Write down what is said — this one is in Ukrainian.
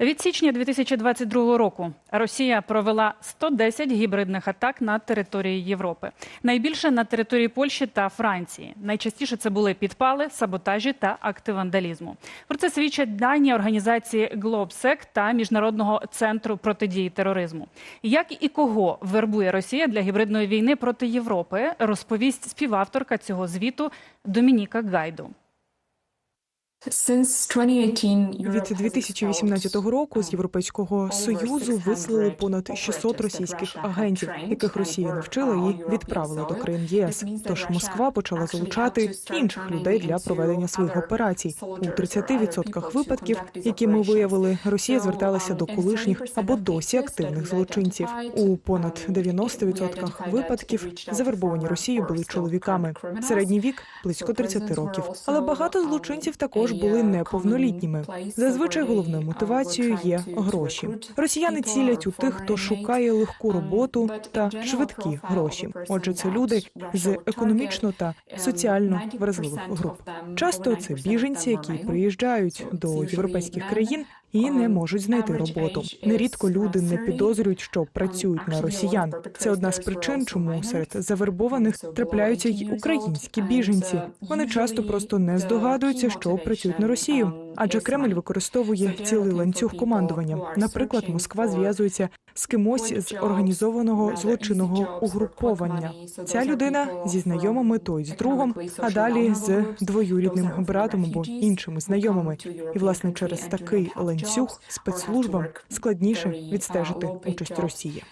Від січня 2022 року Росія провела 110 гібридних атак на території Європи. Найбільше на території Польщі та Франції. Найчастіше це були підпали, саботажі та акти вандалізму. Про це свідчать дані організації GlobeSec та Міжнародного центру протидії тероризму. Як і кого вербує Росія для гібридної війни проти Європи, розповість співавторка цього звіту Домініка Гайду. Від 2018 року з Європейського союзу вислали понад 600 російських агентів, яких Росія навчила і відправила до країн ЄС. Тож Москва почала залучати інших людей для проведення своїх операцій. У 30% випадків, які ми виявили, Росія зверталася до колишніх або досі активних злочинців. У понад 90% випадків завербовані Росією були чоловіками. Середній вік близько 30 років. Але багато злочинців також були неповнолітніми. Зазвичай головною мотивацією є гроші. Росіяни цілять у тих, хто шукає легку роботу та швидкі гроші. Отже, це люди з економічно та соціально вразливих груп. Часто це біженці, які приїжджають до європейських країн і не можуть знайти роботу. Нерідко люди не підозрюють, що працюють на росіян. Це одна з причин, чому серед завербованих трапляються й українські біженці. Вони часто просто не здогадуються, що працюють на Росію. Адже Кремль використовує цілий ланцюг командування. Наприклад, Москва зв'язується з кимось з організованого злочинного угруповання. Ця людина зі знайомими, той з другом, а далі з двоюрідним братом або іншими знайомими. І власне через такий ланцюг спецслужбам складніше відстежити участь Росії.